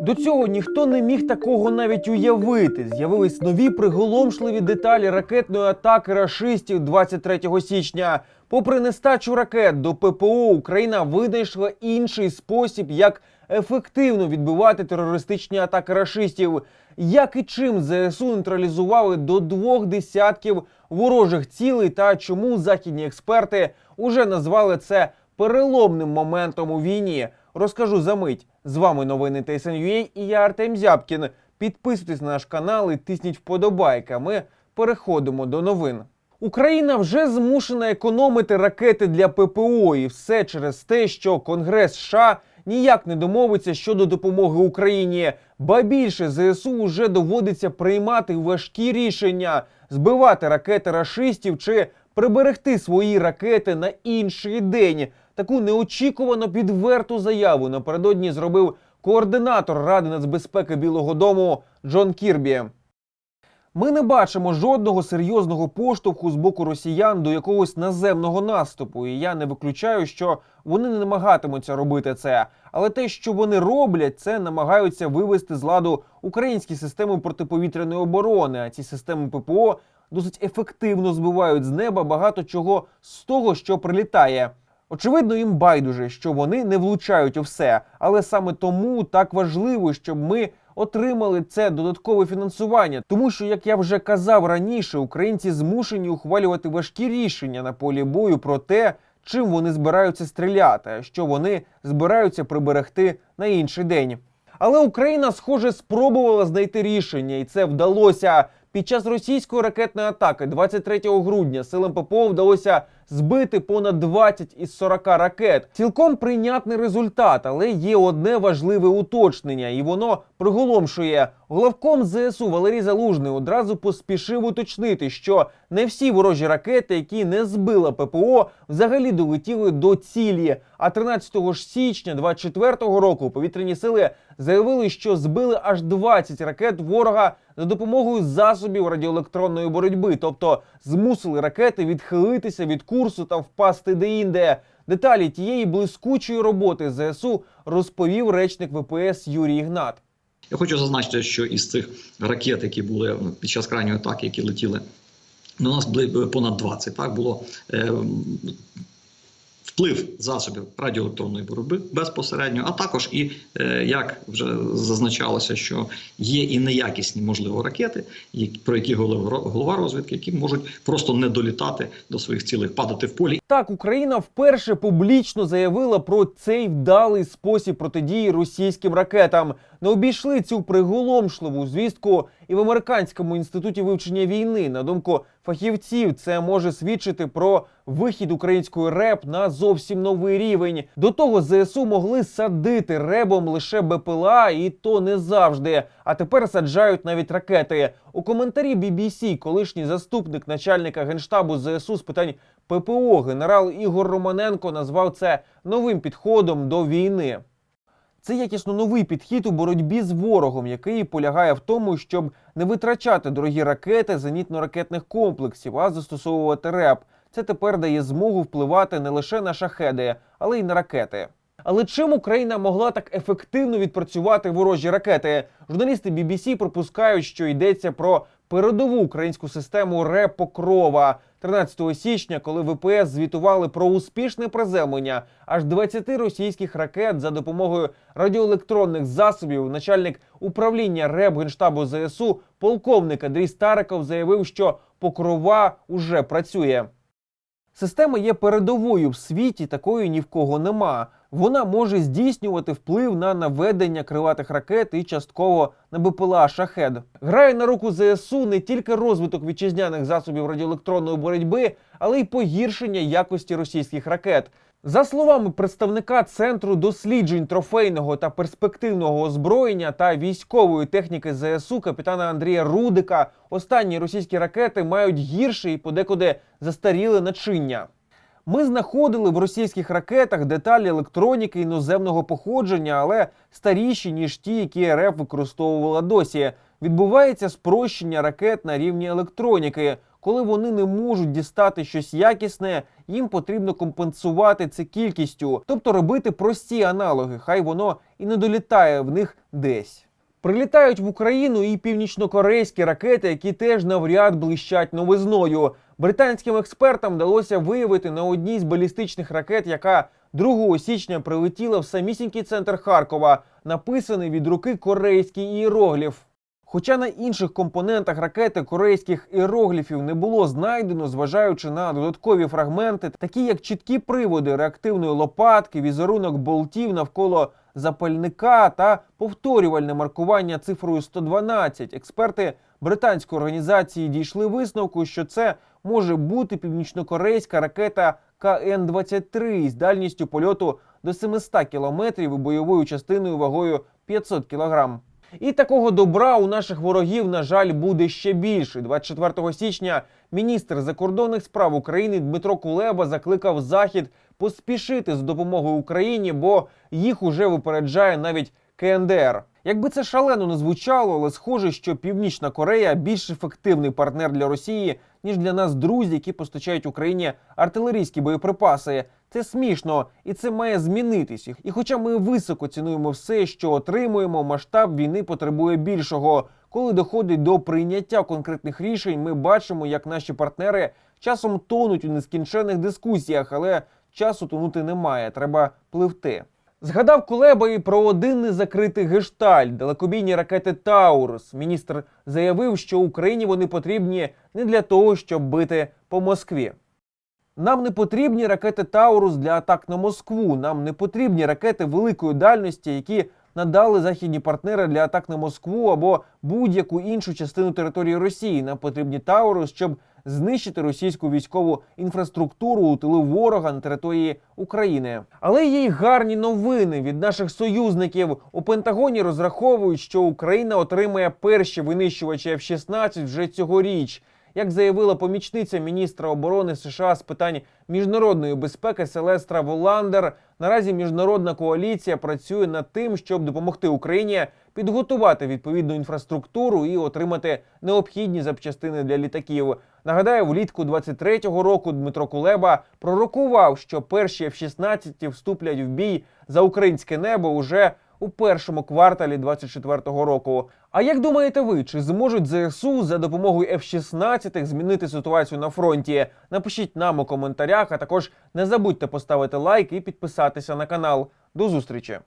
До цього ніхто не міг такого навіть уявити. З'явились нові приголомшливі деталі ракетної атаки рашистів 23 січня. Попри нестачу ракет до ППО, Україна винайшла інший спосіб, як ефективно відбивати терористичні атаки рашистів. Як і чим ЗСУ нейтралізували до двох десятків ворожих цілей, та чому західні експерти уже назвали це переломним моментом у війні. Розкажу за мить. З вами новини ТСНЮА і я Артем Зябкін. Підписуйтесь на наш канал і тисніть вподобайки. а Ми переходимо до новин. Україна вже змушена економити ракети для ППО, і все через те, що Конгрес США ніяк не домовиться щодо допомоги Україні. Ба більше ЗСУ вже доводиться приймати важкі рішення збивати ракети рашистів чи приберегти свої ракети на інший день. Таку неочікувано підверту заяву напередодні зробив координатор Ради нацбезпеки Білого Дому Джон Кірбі. Ми не бачимо жодного серйозного поштовху з боку росіян до якогось наземного наступу, і я не виключаю, що вони не намагатимуться робити це. Але те, що вони роблять, це намагаються вивести з ладу українські системи протиповітряної оборони. А ці системи ППО досить ефективно збивають з неба багато чого з того, що прилітає. Очевидно, їм байдуже, що вони не влучають у все, але саме тому так важливо, щоб ми отримали це додаткове фінансування. Тому що, як я вже казав раніше, українці змушені ухвалювати важкі рішення на полі бою про те, чим вони збираються стріляти, що вони збираються приберегти на інший день. Але Україна, схоже, спробувала знайти рішення, і це вдалося. Під час російської ракетної атаки 23 грудня силам ППО вдалося збити понад 20 із 40 ракет. Цілком прийнятний результат, але є одне важливе уточнення, і воно приголомшує. Головком ЗСУ Валерій Залужний одразу поспішив уточнити, що не всі ворожі ракети, які не збила ППО, взагалі долетіли до цілі. А 13 ж січня 24-го року повітряні сили заявили, що збили аж 20 ракет ворога за допомогою засобів радіоелектронної боротьби, тобто змусили ракети відхилитися від курсу та впасти деінде. Деталі тієї блискучої роботи ЗСУ розповів речник ВПС Юрій Ігнат. Я хочу зазначити, що із цих ракет, які були під час крайньої атаки, які летіли, ну, у нас були понад 20, так було е, вплив засобів радіоелектронної боротьби безпосередньо, а також і е, як вже зазначалося, що є і неякісні можливо ракети, про які голова розвідки, які можуть просто не долітати до своїх цілей, падати в полі. Так, Україна вперше публічно заявила про цей вдалий спосіб протидії російським ракетам. Не обійшли цю приголомшливу звістку і в американському інституті вивчення війни. На думку фахівців, це може свідчити про вихід української РЕП на зовсім новий рівень. До того ЗСУ могли садити ребом лише БПЛА, і то не завжди. А тепер саджають навіть ракети. У коментарі BBC колишній заступник начальника генштабу ЗСУ з питань ППО генерал Ігор Романенко назвав це новим підходом до війни. Це якісно новий підхід у боротьбі з ворогом, який полягає в тому, щоб не витрачати дорогі ракети зенітно-ракетних комплексів, а застосовувати РЕП. Це тепер дає змогу впливати не лише на шахеди, але й на ракети. Але чим Україна могла так ефективно відпрацювати ворожі ракети? Журналісти BBC припускають, що йдеться про передову українську систему РЕП Покрова. 13 січня, коли ВПС звітували про успішне приземлення аж 20 російських ракет за допомогою радіоелектронних засобів, начальник управління РЕБ Генштабу ЗСУ, полковник Андрій Стариков заявив, що Покрова уже працює. Система є передовою в світі, такої ні в кого нема. Вона може здійснювати вплив на наведення крилатих ракет і частково на БПЛА шахед. Грає на руку ЗСУ не тільки розвиток вітчизняних засобів радіоелектронної боротьби, але й погіршення якості російських ракет. За словами представника центру досліджень трофейного та перспективного озброєння та військової техніки ЗСУ капітана Андрія Рудика, останні російські ракети мають гірше і подекуди застаріле начиння. Ми знаходили в російських ракетах деталі електроніки іноземного походження, але старіші ніж ті, які РФ використовувала досі. Відбувається спрощення ракет на рівні електроніки. коли вони не можуть дістати щось якісне, їм потрібно компенсувати це кількістю, тобто робити прості аналоги, хай воно і не долітає в них десь. Прилітають в Україну і північнокорейські ракети, які теж навряд блищать новизною. Британським експертам вдалося виявити на одній з балістичних ракет, яка 2 січня прилетіла в самісінький центр Харкова, написаний від руки корейський іерогліф. Хоча на інших компонентах ракети корейських іерогліфів не було знайдено, зважаючи на додаткові фрагменти, такі як чіткі приводи реактивної лопатки, візерунок болтів навколо запальника та повторювальне маркування цифрою 112, експерти британської організації дійшли висновку, що це може бути північнокорейська ракета КН-23 з дальністю польоту до 700 кілометрів і бойовою частиною вагою 500 кілограм. І такого добра у наших ворогів, на жаль, буде ще більше. 24 січня міністр закордонних справ України Дмитро Кулеба закликав Захід поспішити з допомогою Україні, бо їх уже випереджає навіть КНДР. Якби це шалено не звучало, але схоже, що Північна Корея більш ефективний партнер для Росії, ніж для нас друзі, які постачають Україні артилерійські боєприпаси. Це смішно, і це має змінитись. І хоча ми високо цінуємо все, що отримуємо, масштаб війни потребує більшого. Коли доходить до прийняття конкретних рішень, ми бачимо, як наші партнери часом тонуть у нескінченних дискусіях, але часу тонути немає. Треба пливти. Згадав Кулеба і про один незакритий гештальт далекобійні ракети Таурус. Міністр заявив, що Україні вони потрібні не для того, щоб бити по Москві. Нам не потрібні ракети Таурус для атак на Москву. Нам не потрібні ракети великої дальності, які надали західні партнери для атак на Москву або будь-яку іншу частину території Росії. Нам потрібні Таурус, щоб знищити російську військову інфраструктуру у тилу ворога на території України. Але є й гарні новини від наших союзників. У Пентагоні розраховують, що Україна отримає перші винищувачі F-16 вже цьогоріч. Як заявила помічниця міністра оборони США з питань міжнародної безпеки Селестра Воландер, наразі міжнародна коаліція працює над тим, щоб допомогти Україні підготувати відповідну інфраструктуру і отримати необхідні запчастини для літаків. Нагадаю, влітку 23-го року Дмитро Кулеба пророкував, що перші F-16 вступлять в бій за українське небо уже у першому кварталі 24-го року. А як думаєте ви, чи зможуть ЗСУ за допомогою F-16 змінити ситуацію на фронті? Напишіть нам у коментарях, а також не забудьте поставити лайк і підписатися на канал. До зустрічі!